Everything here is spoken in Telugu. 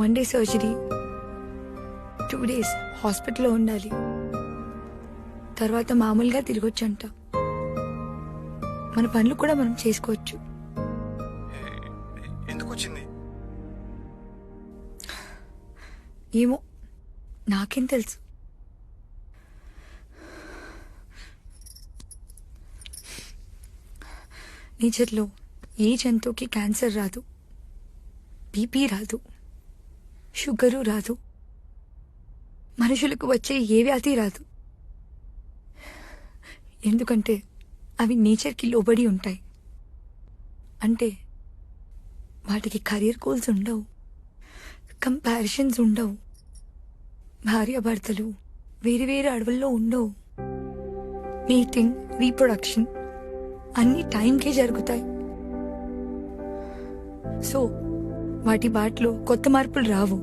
One day surgery two days హాస్పిటల్లో ఉండాలి. తర్వాత మామూలుగా తిరగొచ్చంట. మన పనులు కూడా మనం చేసుకోవచ్చు. ఎందుకు వచ్చింది ఏమో నాకేం తెలుసు. నేచర్లో ఏ జంతువుకి క్యాన్సర్ రాదు బీపీ రాదు. షుగరు రాదు. మనుషులకు వచ్చే ఏ వ్యాధి రాదు. ఎందుకంటే అవి నేచర్కి లోబడి ఉంటాయి. అంటే వాటికి కెరీర్ గోల్స్ ఉండవు. కంపారిషన్స్ ఉండవు. భార్యాభర్తలు వేరు వేరు అడవుల్లో ఉండవు. మీటింగ్ రీప్రొడక్షన్ అన్ని టైంకే జరుగుతాయి. సో వాటి బాటలో కొత్త మార్పులు రావు.